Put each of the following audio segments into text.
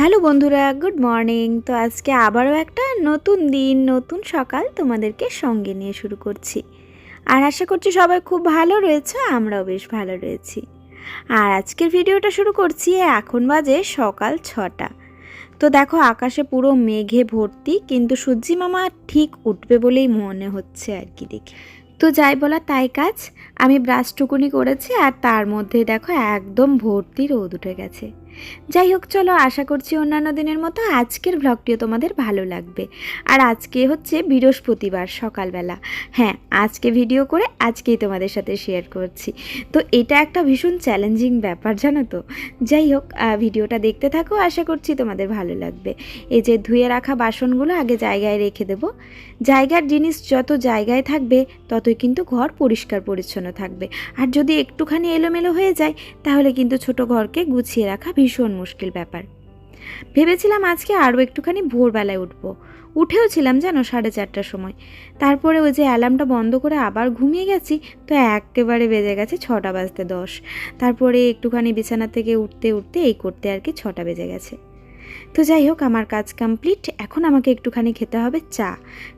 Hello বন্ধুরা, good morning. তো আজকে আবারও একটা নতুন দিন, নতুন সকাল তোমাদেরকে সঙ্গে নিয়ে শুরু করছি। আর আশা করছি সবাই খুব ভালো রয়েছে, আমরাও বেশ ভালো রয়েছি। আর আজকের ভিডিওটা শুরু করছি, এখন বাজে সকাল ছটা। তো দেখো, আকাশে পুরো মেঘে ভর্তি, কিন্তু সূর্যি মামা ঠিক উঠবে বলেই মনে হচ্ছে আর কি দেখি। তো যাই বলা তাই কাজ, আমি ব্রাশটুকুনি করেছি আর তার মধ্যে দেখো একদম ভর্তি রোদ উঠে গেছে। যাই হোক, চলো, আশা করছি অন্যান্য দিনের মতো আজকের ভ্লগটিও তোমাদের ভালো লাগবে। আর আজকে হচ্ছে বৃহস্পতিবার, সকালবেলা। হ্যাঁ আজকে ভিডিও করে আজকেই তোমাদের সাথে শেয়ার করছি। তো এটা একটা ভীষণ চ্যালেঞ্জিং ব্যাপার, জানো তো? যাই হোক ভিডিওটা দেখতে থাকো, আশা করছি তোমাদের ভালো লাগবে। এই যে ধুয়ে রাখা বাসনগুলো আগে জায়গায় রেখে দেব। জায়গার জিনিস যত জায়গায় থাকবে, ততই কিন্তু ঘর পরিষ্কার পরিচ্ছন্ন থাকবে। আর যদি একটুখানি এলোমেলো হয়ে যায়, তাহলে কিন্তু ছোট ঘরকে গুছিয়ে রাখা ভীষণ মুশকিল ব্যাপার। ভেবেছিলাম আজকে আরও একটুখানি ভোরবেলায় উঠব। উঠেও ছিলাম জানো সাড়ে চারটার সময়। তারপরে ওই যে অ্যালার্মটা বন্ধ করে আবার ঘুমিয়ে গেছি, তো একেবারে বেজে গেছে ছটা বাজতে দশ। তারপরে একটুখানি বিছানা থেকে উঠতে উঠতে এই করতে আর কি ছটা বেজে গেছে। তো যাই হোক, আমার কাজ কমপ্লিট এখন আমাকে একটুখানি খেতে হবে চা।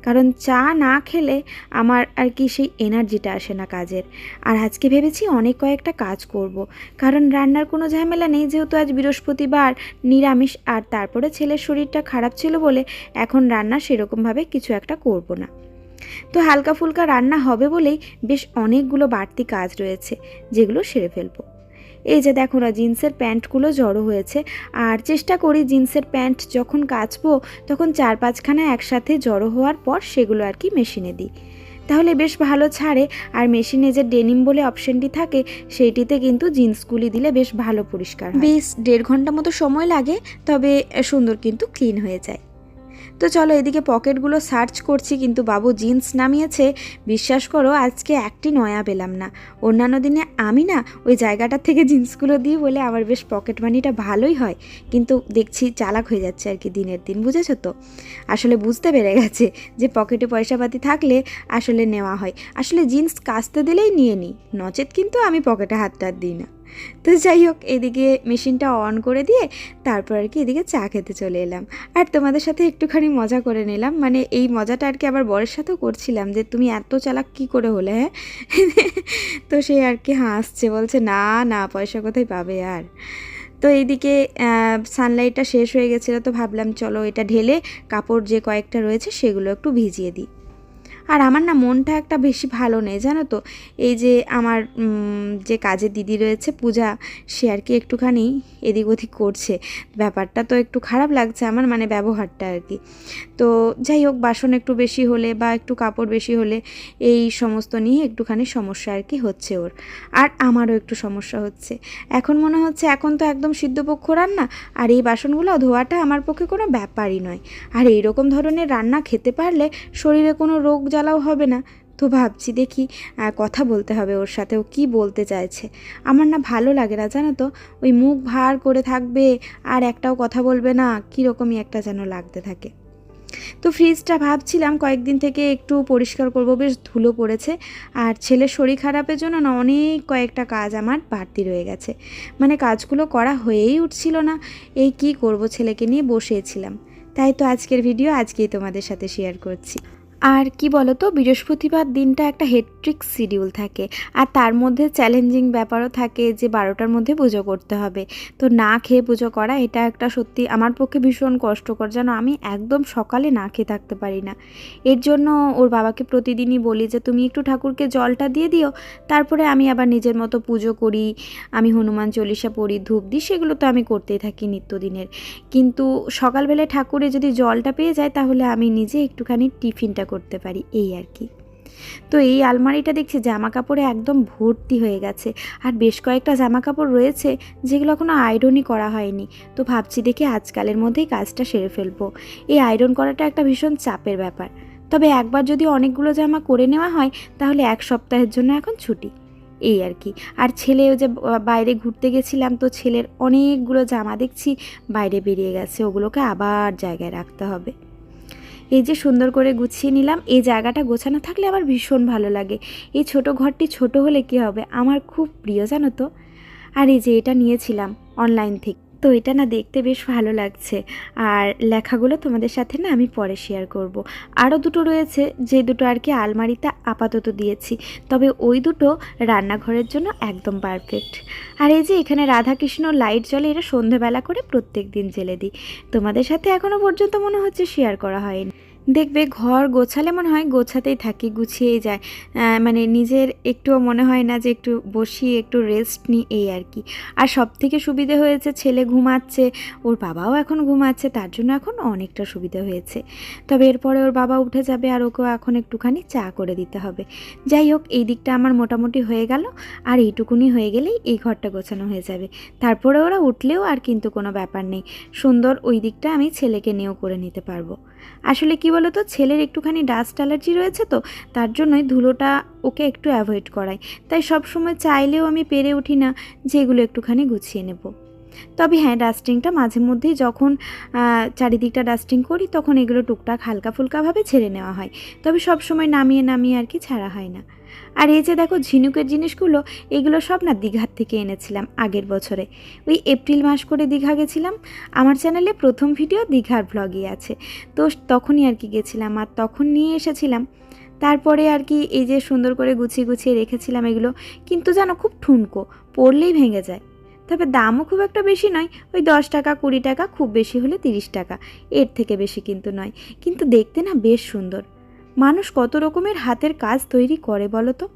কারণ চা না খেলে আমার আর কি সেই এনার্জিটা আসে না কাজের। আর আজকে ভেবেছি অনেক কয়েকটা কাজ করব। কারণ রান্নার কোনো ঝামেলা নেই, যেহেতু আজ বৃহস্পতিবার, নিরামিষ আর তারপরে ছেলের শরীরটা খারাপ ছিল বলে এখন রান্না সেরকমভাবে কিছু একটা করব না। তো হালকা ফুলকা রান্না হবে বলেই বেশ অনেকগুলো বাড়তি কাজ রয়েছে, যেগুলো সেরে ফেলব। এই যে দেখো না, জিন্সের প্যান্টগুলো জড়ো হয়েছে। আর চেষ্টা করি জিন্সের প্যান্ট যখন কাচবো, তখন চার পাঁচখানা একসাথে জড়ো হওয়ার পর সেগুলো আর কি মেশিনে দিই। তাহলে বেশ ভালো ছাড়ে। আর মেশিনে যে ডেনিম বলে অপশনটি থাকে, সেইটিতে কিন্তু জিন্সগুলি দিলে বেশ ভালো পরিষ্কার। বেশ, দেড় ঘণ্টা মতো সময় লাগে, তবে সুন্দর কিন্তু ক্লিন হয়ে যায়। তো চলো এদিকে পকেটগুলো সার্চ করছি, কিন্তু বাবু জিন্স নামিয়েছে। বিশ্বাস করো, আজকে একটি নয়া পেলাম না। অন্যান্য দিনে আমি না ওই জায়গাটার থেকে জিন্সগুলো দিই বলে আমার বেশ পকেট মানিটা ভালোই হয়। কিন্তু দেখছি চালাক হয়ে যাচ্ছে আর কি দিনের দিন, বুঝেছ তো? আসলে বুঝতে পেরে গেছে যে পকেটে পয়সাপাতি থাকলে আসলে নেওয়া হয়। আসলে জিন্স কাচতে দিলেই নিয়ে নিই, নচেত কিন্তু আমি পকেটে হাত টাত দিই না। তো যাই হোক, এদিকে মেশিনটা অন করে দিয়ে তারপর আর কি এদিকে চা খেতে চলে এলাম। আর তোমাদের সাথে একটুখানি মজা করে নিলাম। মানে এই মজাটা আর কি আবার বরের সাথেও করছিলাম যে, তুমি এত চালাক কী করে হলে হ্যাঁ? তো সে আর কি হাসছে, বলছে, না না, পয়সা কোথায় পাবে আর? তো এইদিকে সানলাইটটা শেষ হয়ে গেছিল, তো ভাবলাম, চলো এটা ঢেলে কাপড় যে কয়েকটা রয়েছে সেগুলো একটু ভিজিয়ে দিই। আর আমার না মনটা একটা বেশি ভালো নেই, জানো তো? এই যে আমার যে কাজের দিদি রয়েছে, পূজা, সে আর কি একটুখানি এদিক ওদিক করছে। ব্যাপারটা তো একটু খারাপ লাগছে আমার মানে ব্যবহারটা আর কি। তো যাই হোক, বাসন একটু বেশি হলে বা একটু কাপড় বেশি হলে এই সমস্ত নিয়ে একটুখানি সমস্যা আর কি হচ্ছে ওর। আর আমারও একটু সমস্যা হচ্ছে। এখন মনে হচ্ছে এখন তো একদম সিদ্ধপক্ষ রান্না, আর এই বাসনগুলো ধোয়াটা আমার পক্ষে কোনো ব্যাপারই নয়। আর এইরকম ধরনের রান্না খেতে পারলে শরীরে কোনো রোগ জ্বালাও হবে না। তো ভাবছি দেখি কথা বলতে হবে ওর সাথে। ও কী বলতে চাইছে? আমার না ভালো লাগে না, জানো তো? ওই মুখ ভার করে থাকবে আর একটাও কথা বলবে না, কীরকমই একটা যেন লাগতে থাকে। তো ফ্রিজটা ভাবছিলাম কয়েকদিন থেকে একটু পরিষ্কার করব, বেশ ধুলো পড়েছে। আর ছেলের শরীর খারাপের জন্য না অনেক কয়েকটা কাজ আমার বাড়তি রয়ে গেছে। মানে কাজগুলো করা হয়েই উঠছিল না। এই কি করব ছেলেকে নিয়ে বসেছিলাম। তাই তো আজকের ভিডিও আজকেই তোমাদের সাথে শেয়ার করছি। আর কি বলো তো বৃহস্পতিবার দিনটা একটা হেট্রিক শিডিউল থাকে। আর তার মধ্যে চ্যালেঞ্জিং ব্যাপারও থাকে যে বারোটার মধ্যে পুজো করতে হবে। তো না খেয়ে পুজো করা এটা একটা সত্যি আমার পক্ষে ভীষণ কষ্টকর, যেন আমি একদম সকালে না খেয়ে থাকতে পারি না। এর জন্য ওর বাবাকে প্রতিদিনই বলি যে, তুমি একটু ঠাকুরকে জলটা দিয়ে দিও, তারপরে আমি আবার নিজের মতো পুজো করি, আমি হনুমান চল্লিশা পড়ি, ধূপ দিই, সেগুলো তো আমি করতেই থাকি নিত্যদিনের। কিন্তু সকালবেলায় ঠাকুরে যদি জলটা পেয়ে যায়, তাহলে আমি নিজে একটুখানি টিফিনটা করতে পারি, এই আর কি। তো এই আলমারিটা দেখছি জামা কাপড়ে একদম ভর্তি হয়ে গেছে। আর বেশ কয়েকটা জামা কাপড় রয়েছে যেগুলো এখনও আয়রনই করা হয়নি। তো ভাবছি দেখি আজকালের মধ্যেই কাজটা সেরে ফেলব। এই আয়রন করাটা একটা ভীষণ চাপের ব্যাপার। তবে একবার যদি অনেকগুলো জামা করে নেওয়া হয়, তাহলে এক সপ্তাহের জন্য এখন ছুটি। এই আর কি। আর ছেলে যে বাইরে ঘুরতে গেছিলাম, তো ছেলের অনেকগুলো জামা দেখছি বাইরে বেরিয়ে গেছে। ওগুলোকে আবার জায়গায় রাখতে হবে। এই যে সুন্দর করে গুছিয়ে নিলাম, এই জায়গাটা গোছানো থাকলে আমার ভীষণ ভালো লাগে। এই ছোট ঘরটি ছোট হলে কি হবে? আমার খুব প্রিয়, জানো তো? আর এই যে এটা নিয়েছিলাম অনলাইন থেকে। তো এটা না দেখতে বেশ ভালো লাগছে। আর লেখাগুলো তোমাদের সাথে না আমি পরে শেয়ার করব। আরও দুটো রয়েছে, যে দুটো আর কি আলমারিতে আপাতত দিয়েছি। তবে ওই দুটো রান্নাঘরের জন্য একদম পারফেক্ট আর এই যে এখানে রাধাকৃষ্ণ লাইট জলে এটা সন্ধেবেলা করে প্রত্যেক দিন জেলে দিই। তোমাদের সাথে এখনও পর্যন্ত মনে হচ্ছে শেয়ার করা হয়নি। দেখবে ঘর গোছালে মনে হয় গোছাতেই থাকি, গুছিয়েই যায়। মানে নিজের একটুও মনে হয় না যে একটু বসি, একটু রেস্ট নিই, এই আর কি। আর সব থেকে সুবিধে হয়েছে ছেলে ঘুমাচ্ছে, ওর বাবাও এখন ঘুমাচ্ছে, তার জন্য এখন অনেকটা সুবিধা হয়েছে। তবে এরপরে ওর বাবা উঠে যাবে আর ওকেও এখন একটুখানি চা করে দিতে হবে। যাই হোক, এই দিকটা আমার মোটামুটি হয়ে গেল। আর এইটুকুনি হয়ে গেলেই এই ঘরটা গোছানো হয়ে যাবে। তারপরে ওরা উঠলেও আর কিন্তু কোনো ব্যাপার নেই। সুন্দর ওই দিকটা আমি ছেলেকে নিয়েও করে নিতে পারব। আসলে কি বলো তো ছেলের একটুখানি ডাস্ট অ্যালার্জি রয়েছে তো, তার জন্যই ধুলোটা ওকে একটু অ্যাভয়েড করায় তাই সবসময় চাইলেও আমি পেরে উঠি না যে এগুলো একটুখানি গুছিয়ে নেব। তবে হ্যাঁ ডাস্টিংটা মাঝে মধ্যেই যখন চারিদিকটা ডাস্টিং করি, তখন এগুলো টুকটাক হালকা ফুলকাভাবে ছেড়ে নেওয়া হয়। তবে সব সময় নামিয়ে নামিয়ে আর কি ছাড়া হয় না। আর এই যে দেখো, ঝিনুকের জিনিসগুলো, এগুলো সব না দীঘার থেকে এনেছিলাম আগের বছরে। ওই এপ্রিল মাস করে দীঘা গেছিলাম। আমার চ্যানেলে প্রথম ভিডিও দীঘার ব্লগই আছে। তো তখনই আর কি গেছিলাম আর তখন নিয়ে এসেছিলাম। তারপরে আর কি এই যে সুন্দর করে গুছিয়ে গুছিয়ে রেখেছিলাম এগুলো। কিন্তু জানো খুব ঠুনকো, পড়লেই ভেঙে যায়। তবে দামও খুব একটা বেশি নয়। ওই দশ টাকা, কুড়ি টাকা, খুব বেশি হলে তিরিশ টাকা। এর থেকে বেশি কিন্তু নয়। কিন্তু দেখতে না বেশ সুন্দর। মানুষ কত রকমের হাতের কাজ তৈরি করে বলো তো?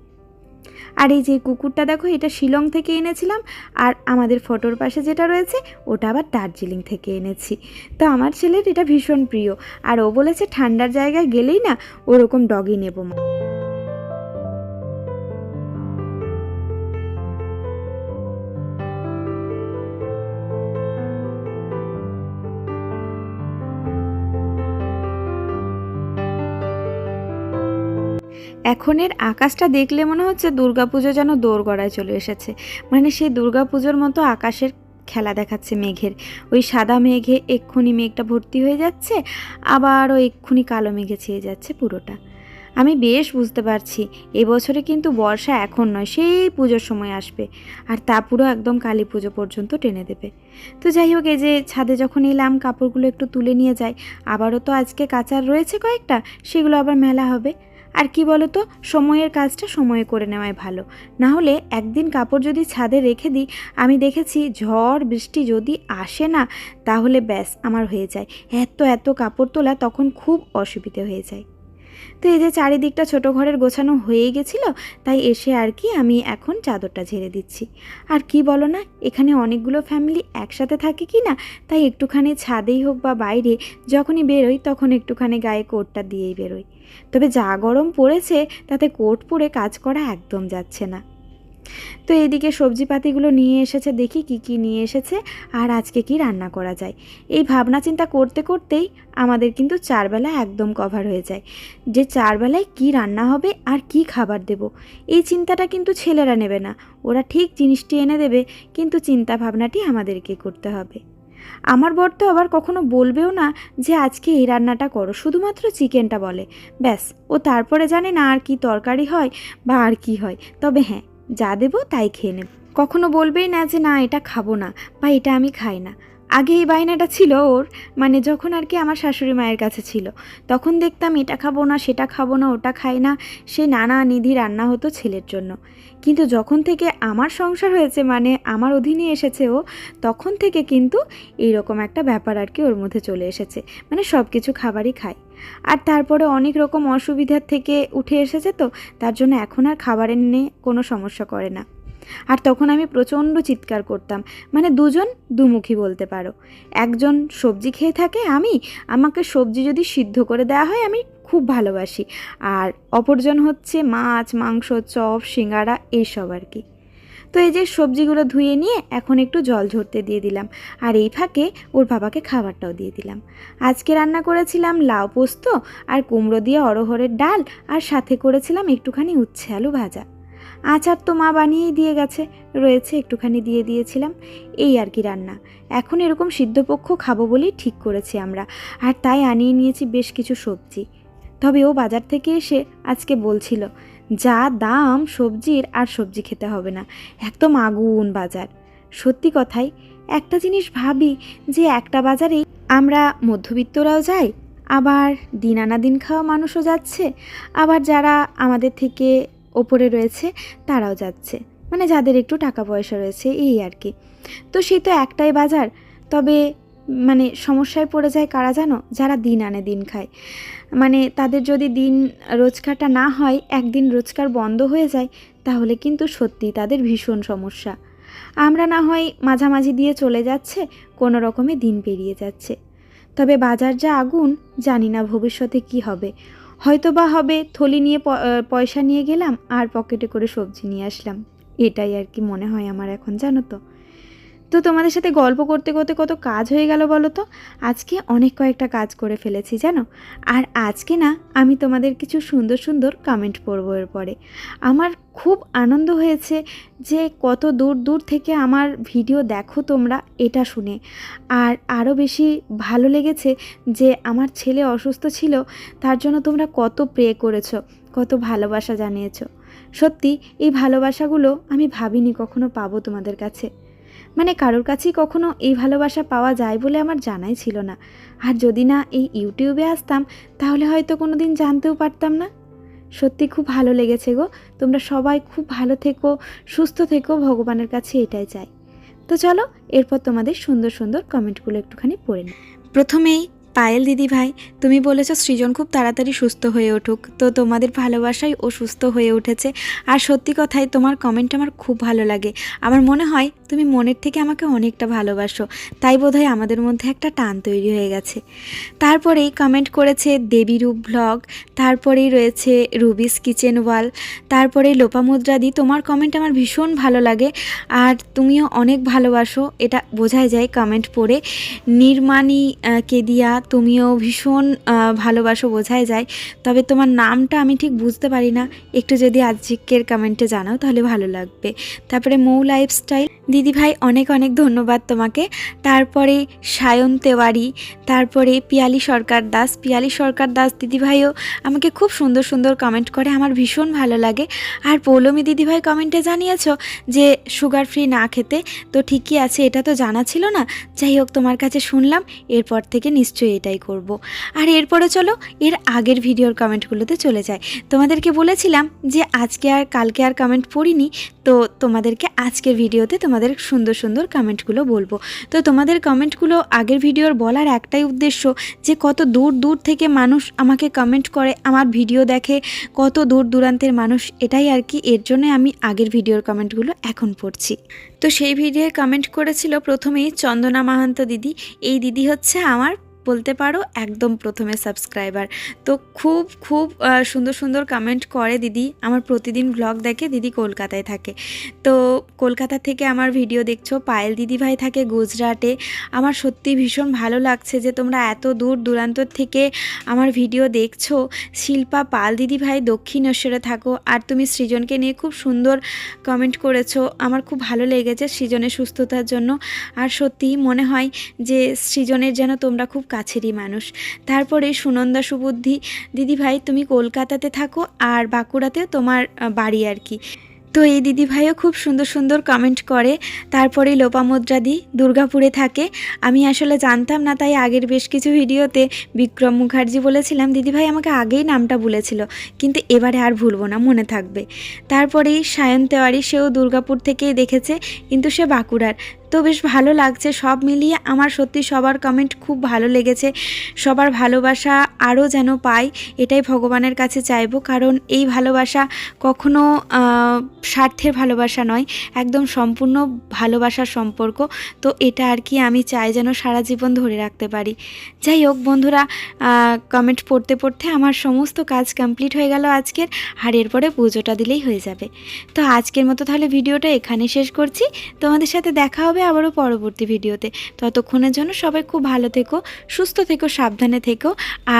আর এই যে কুকুরটা দেখো, এটা শিলং থেকে এনেছিলাম। আর আমাদের ফটোর পাশে যেটা রয়েছে, ওটা আবার দার্জিলিং থেকে এনেছি। তো আমার ছেলের এটা ভীষণ প্রিয়। আর ও বলেছে ঠান্ডার জায়গায় গেলেই না ওরকম ডগই নেব মা। এখনের আকাশটা দেখলে মনে হচ্ছে দুর্গাপুজো যেন দোরগড়ায় চলে এসেছে। মানে সেই দুর্গাপুজোর মতো আকাশের খেলা দেখাচ্ছে মেঘের। ওই সাদা মেঘে এক্ষুনি মেঘটা ভর্তি হয়ে যাচ্ছে আবারও এক্ষুনি কালো মেঘে ছেয়ে যাচ্ছে পুরোটা। আমি বেশ বুঝতে পারছি এবছরে কিন্তু বর্ষা এখন নয়, সেই পুজোর সময় আসবে। আর তা পুরো একদম কালী পুজো পর্যন্ত টেনে দেবে। তো যাই হোক, এই যে ছাদে যখন এলাম, কাপড়গুলো একটু তুলে নিয়ে যাই, আবারও তো আজকে কাচার রয়েছে কয়েকটা, সেগুলো আবার মেলা হবে। আর কি বলো তো সময়ের কাজটা সময়ে করে নেওয়াই ভালো। না হলে একদিন কাপড় যদি ছাদে রেখে দিই, আমি দেখেছি ঝড়, বৃষ্টি যদি আসে না, তাহলে ব্যাস, আমার হয়ে যায়। এত এত কাপড় তোলা তখন খুব অসুবিধে হয়ে যায়। তো এই যে চারিদিকটা ছোট ঘরের গোছানো হয়ে গেছিল, তাই এসে আর কি আমি এখন চাদরটা ঝেড়ে দিচ্ছি। আর কি বলো না, এখানে অনেকগুলো ফ্যামিলি একসাথে থাকে কি না, তাই একটুখানি ছাদেই হোক বা বাইরে, যখনই বেরোই তখন একটুখানি গায়ে কোটটা দিয়েই বেরোই। তবে যা গরম পড়েছে, তাতে কোট পরে কাজ করা একদম যাচ্ছে না। তো এদিকে সবজিপাতিগুলো নিয়ে এসেছে, দেখি কি কি নিয়ে এসেছে আর আজকে কি রান্না করা যায়। এই ভাবনা চিন্তা করতে করতেই আমাদের কিন্তু চারবেলা একদম কভার হয়ে যায়। যে চারবেলায় কি রান্না হবে আর কি খাবার দেব, এই চিন্তাটা কিন্তু ছেলেরা নেবে না। ওরা ঠিক জিনিসটি এনে দেবে, কিন্তু চিন্তা ভাবনাটি আমাদেরকে করতে হবে। আমার বর তো আবার কখনো বলবেও না যে আজকে এই রান্নাটা করো, শুধুমাত্র চিকেনটা বলে। ব্যাস, ও তারপরে জানে না আর কি তরকারি হয় বা আর কি হয়। তবে হ্যাঁ যা দেবো তাই খেয়ে নেব। কখনো বলবেই না যে না, এটা খাব না, বা এটা আমি খাই না। আগে এই বায়নাটা ছিল ওর মানে যখন আর কি আমার শাশুড়ি মায়ের কাছে ছিল। তখন দেখতাম এটা খাব না, সেটা খাব না, ওটা খাই না, সে নানা নিধি রান্না হতো ছেলের জন্য। কিন্তু যখন থেকে আমার সংসার হয়েছে মানে আমার অধীনে এসেছে ও, তখন থেকে কিন্তু এইরকম একটা ব্যাপার আর কি ওর মধ্যে চলে এসেছে। মানে সব কিছু খাবারই খায়। আর তারপরে অনেক রকম অসুবিধার থেকে উঠে এসেছে তো, তার জন্য এখন আর খাবারের নিয়ে কোনো সমস্যা করে না। আর তখন আমি প্রচণ্ড চিৎকার করতাম মানে দুজন দুমুখী বলতে পারো। একজন সবজি খেয়ে থাকে আমি, আমাকে সবজি যদি সিদ্ধ করে দেওয়া হয় আমি খুব ভালোবাসি। আর অপরজন হচ্ছে মাছ, মাংস, চপ, সিঙ্গারা এইসব আর কি। তো এই যে সবজিগুলো ধুয়ে নিয়ে এখন একটু জল ঝরতে দিয়ে দিলাম। আর এই ফাঁকে ওর বাবাকে খাবারটাও দিয়ে দিলাম। আজকে রান্না করেছিলাম লাউ পোস্ত আর কুমড়ো দিয়ে অরহরের ডাল আর সাথে করেছিলাম একটুখানি উচ্ছে আলু ভাজা। আচার তো মা বানিয়েই দিয়ে গেছে, রয়েছে একটুখানি দিয়ে দিয়েছিলাম। এই আর কি রান্না। এখন এরকম সিদ্ধপক্ষ খাব বলেই ঠিক করেছি আমরা। আর তাই আনিয়ে নিয়েছি বেশ কিছু সবজি। তবে ও বাজার থেকে এসে আজকে বলছিল যা দাম সবজির আর সবজি খেতে হবে না, একদম আগুন বাজার। সত্যি কথাই, একটা জিনিস ভাবি যে একটা বাজারেই আমরা মধ্যবিত্তরাও যাই, আবার দিন আনা দিন খাওয়া মানুষও যাচ্ছে, আবার যারা আমাদের থেকে ওপরে রয়েছে তারাও যাচ্ছে মানে যাদের একটু টাকা পয়সা রয়েছে এই আর কি। তো সেই তো একটাই বাজার, তবে মানে সমস্যায় পড়ে যায় কারা জানো? যারা দিন আনে দিন খায়। মানে তাদের যদি দিন রোজগারটা না হয়, একদিন রোজগার বন্ধ হয়ে যায়, তাহলে কিন্তু সত্যি তাদের ভীষণ সমস্যা। আমরা না হয় মাঝামাঝি দিয়ে চলে যাচ্ছে, কোনো রকমে দিন পেরিয়ে যাচ্ছে। তবে বাজার যা আগুন, জানি না ভবিষ্যতে কি হবে। হয়তো বা হবে থলি নিয়ে পয়সা নিয়ে গেলাম, আর পকেটে করে সবজি নিয়ে আসলাম। এটাই আর কি মনে হয় আমার এখন, জানো তো? তো তোমাদের সাথে গল্প করতে করতে কত কাজ হয়ে গেল বলো তো? আজকে অনেক কয়েকটা কাজ করে ফেলেছি, জানো? আর আজকে না, আমি তোমাদের কিছু সুন্দর সুন্দর কমেন্ট পড়ব এরপরে। আমার খুব আনন্দ হয়েছে যে কত দূর দূর থেকে আমার ভিডিও দেখো তোমরা, এটা শুনে। আর আরও বেশি ভালো লেগেছে যে আমার ছেলে অসুস্থ ছিল, তার জন্য তোমরা কত প্রে করেছ, কত ভালোবাসা জানিয়েছো। সত্যি, এই ভালোবাসাগুলো আমি ভাবিনি কখনো পাবো তোমাদের কাছে। মানে কারোর কাছেই কখনো এই ভালোবাসা পাওয়া যায় বলে আমার জানাই ছিল না। আর যদি না এই ইউটিউবে আসতাম, তাহলে হয়তো কোনো দিন জানতেও পারতাম না। সত্যি খুব ভালো লেগেছে গো। তোমরা সবাই খুব ভালো থেকো, সুস্থ থেকো, ভগবানের কাছে এটাই চাই। তো চলো, এরপর তোমাদের সুন্দর সুন্দর কমেন্টগুলো একটুখানি পড়ে নিই। প্রথমেই পায়েল দিদি ভাই, তুমি বলেছ সৃজন খুব তাড়াতাড়ি সুস্থ হয়ে উঠুক। তো তোমাদের ভালোবাসায় ও সুস্থ হয়ে উঠেছে। আর সত্যি কথাই তোমার কমেন্ট আমার খুব ভালো লাগে। আমার মনে হয় তুমি মনের থেকে আমাকে অনেকটা ভালোবাসো। তাই বোধহয় আমাদের মধ্যে একটা টান তৈরি হয়ে গেছে। তারপরেই কমেন্ট করেছে দেবীরূপ ব্লগ তারপরেই রয়েছে রুবিস কিচেন ওয়াল তারপরে লোপামুদ্রাদি তোমার কমেন্ট আমার ভীষণ ভালো লাগে। আর তুমিও অনেক ভালোবাসো, এটা বোঝাই যায় কমেন্ট পড়ে। নির্মাণী কেদিয়া তুমিও ভীষণ ভালোবাসো, বোঝাই যায়। তবে তোমার নামটা আমি ঠিক বুঝতে পারি না। একটু যদি আজকের কমেন্টে জানাও তাহলে ভালো লাগবে। তারপরে মৌ লাইফস্টাইল। দিদিভাই, অনেক অনেক ধন্যবাদ তোমাকে। তারপরে সায়ন তেওয়ারি, তারপরে পিয়ালি সরকার দাস। পিয়ালি সরকার দাস দিদিভাইও আমাকে খুব সুন্দর সুন্দর কমেন্ট করে, আমার ভীষণ ভালো লাগে। আর পৌলমী দিদিভাই কমেন্টে জানিয়েছ যে, সুগার ফ্রি না খেতে? তো ঠিকই আছে, এটা তো জানা ছিল না। যাই হোক, তোমার কাছে শুনলাম, এরপর থেকে নিশ্চয়ই এটাই করব। আর এরপরে চলো, এর আগের ভিডিওর কমেন্টগুলোতে চলে যায় তোমাদেরকে বলেছিলাম যে আজকে আর কালকে আর কমেন্ট পড়িনি, তো তোমাদেরকে আজকের ভিডিওতে তোমাদের সুন্দর সুন্দর কমেন্টগুলো বলব। তো তোমাদের কমেন্টগুলো আগের ভিডিওর বলার একটাই উদ্দেশ্য যে কত দূর দূর থেকে মানুষ আমাকে কমেন্ট করে, আমার ভিডিও দেখে কত দূর দূরান্তের মানুষ, এটাই আর কি। এর জন্য আমি আগের ভিডিওর কমেন্টগুলো এখন পড়ছি। তো সেই ভিডিওয়ে কমেন্ট করেছিল প্রথমেই চন্দনা মাহান্ত দিদি। এই দিদি হচ্ছে আমার বলতে পারো, একদম প্রথমে সাবস্ক্রাইবার তো খুব খুব সুন্দর সুন্দর কমেন্ট করে দিদি। আমার প্রতিদিন ব্লগ দেখে দিদি কলকাতায় থাকে। তো কলকাতা থেকে আমার ভিডিও দেখছ, পায়েল দিদি ভাই থাকে গুজরাটে। আমার সত্যি ভীষণ ভালো লাগছে যে তোমরা এত দূর দূরান্ত থেকে আমার ভিডিও দেখছ। শিল্পা, পাল দিদি ভাই দক্ষিণেশ্বরে থাকো। আর তুমি সৃজনকে নিয়ে খুব সুন্দর কমেন্ট করেছ। আমার খুব ভালো লেগেছে সৃজনের সুস্থতার জন্য। আর সত্যি মনে হয় যে সৃজনের যেন তোমরা খুব কাছেরই মানুষ। তারপরে সুনন্দা সুবুদ্ধি দিদি ভাই তুমি কলকাতাতে থাকো আর বাঁকুড়াতেও তোমার বাড়ি আর কি। তো এই দিদিভাইও খুব সুন্দর সুন্দর কমেন্ট করে। তারপরে লোপামুদ্রাদি দুর্গাপুরে থাকে। আমি আসলে জানতাম না, তাই আগের বেশ কিছু ভিডিওতে বিক্রম মুখার্জি বলেছিলাম, দিদিভাই, আমাকে আগেই নামটা বলেছিল, কিন্তু এবারে আর ভুলবো না, মনে থাকবে। তারপরেই সায়ন তেওয়ারি, সেও দুর্গাপুর থেকেই দেখেছে, কিন্তু সে বাঁকুড়ার। তো বেশ ভালো লাগছে, সব মিলিয়ে আমার সত্যি সবার কমেন্ট খুব ভালো লেগেছে। সবার ভালোবাসা আরও যেন পাই, এটাই ভগবানের কাছে চাইব। কারণ এই ভালোবাসা কখনো স্বার্থের ভালোবাসা নয়, একদম সম্পূর্ণ ভালোবাসার সম্পর্ক। তো এটা আর কি আমি চাই যেন সারা জীবন ধরে রাখতে পারি। যাই হোক বন্ধুরা কমেন্ট পড়তে পড়তে আমার সমস্ত কাজ কমপ্লিট হয়ে গেল আজকের, আর এরপরে পুজোটা দিলেই হয়ে যাবে। তো আজকের মতো তাহলে ভিডিওটা এখানে শেষ করছি। তোমাদের সাথে দেখা হবে আবারও পরবর্তী ভিডিওতে। ততক্ষণের জন্য সবাই খুব ভালো থেকো, সুস্থ থেকো, সাবধানে থেকো,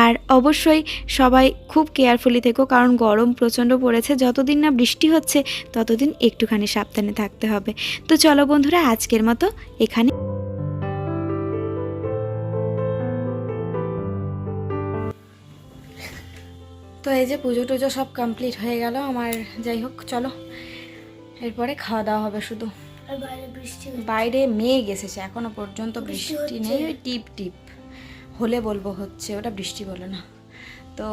আর অবশ্যই সবাই খুব কেয়ারফুলি থেকো, কারণ গরম প্রচণ্ড পড়েছে, যতদিন না বৃষ্টি হচ্ছে, ততদিন একটুখানি সাবধানে থাকতে হবে। তো চলো বন্ধুরা, আজকের মতো এখানে তো এই যে পুজো টুজো সব কমপ্লিট হয়ে গেল, আমার যাই হোক, চলো। এরপরে খাওয়া দাওয়া হবে শুধু। বাইরে মেঘ এসেছে এখনও পর্যন্ত বৃষ্টি বৃষ্টি নেই ওই টিপ টিপ। হলে বলব হচ্ছে ওটা বৃষ্টি বলে না। তো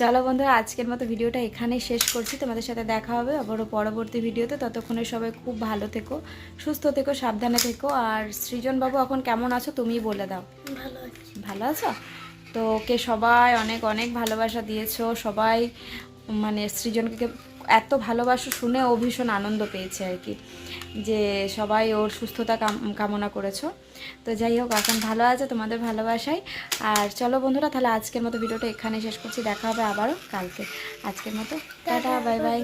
চলো বন্ধুরা আজকের মতো ভিডিওটা এখানেই শেষ করছি। তোমাদের সাথে দেখা হবে আবারও পরবর্তী ভিডিওতে। ততক্ষণে সবাই খুব ভালো থেকো সুস্থ থেকো সাবধানে থেকো। আর সৃজনবাবু এখন কেমন আছো তুমিই বলে দাও। ভালো আছে। ভালো আছো? তো ওকে সবাই অনেক অনেক ভালোবাসা দিয়েছ। সবাই মানে সৃজনকে এত ভালোবাসো শুনে ও ভীষণ আনন্দ পেয়েছে আর কি যে সবাই ওর সুস্থতা কামনা করেছ। তো যাই হোক এখন ভালো আছে তোমাদের ভালোবাসায়। আর চলো বন্ধুরা তাহলে আজকের মতো ভিডিওটা এখানে শেষ করছি দেখা হবে আবারও কালকে। আজকের মতো টাটা বাই বাই.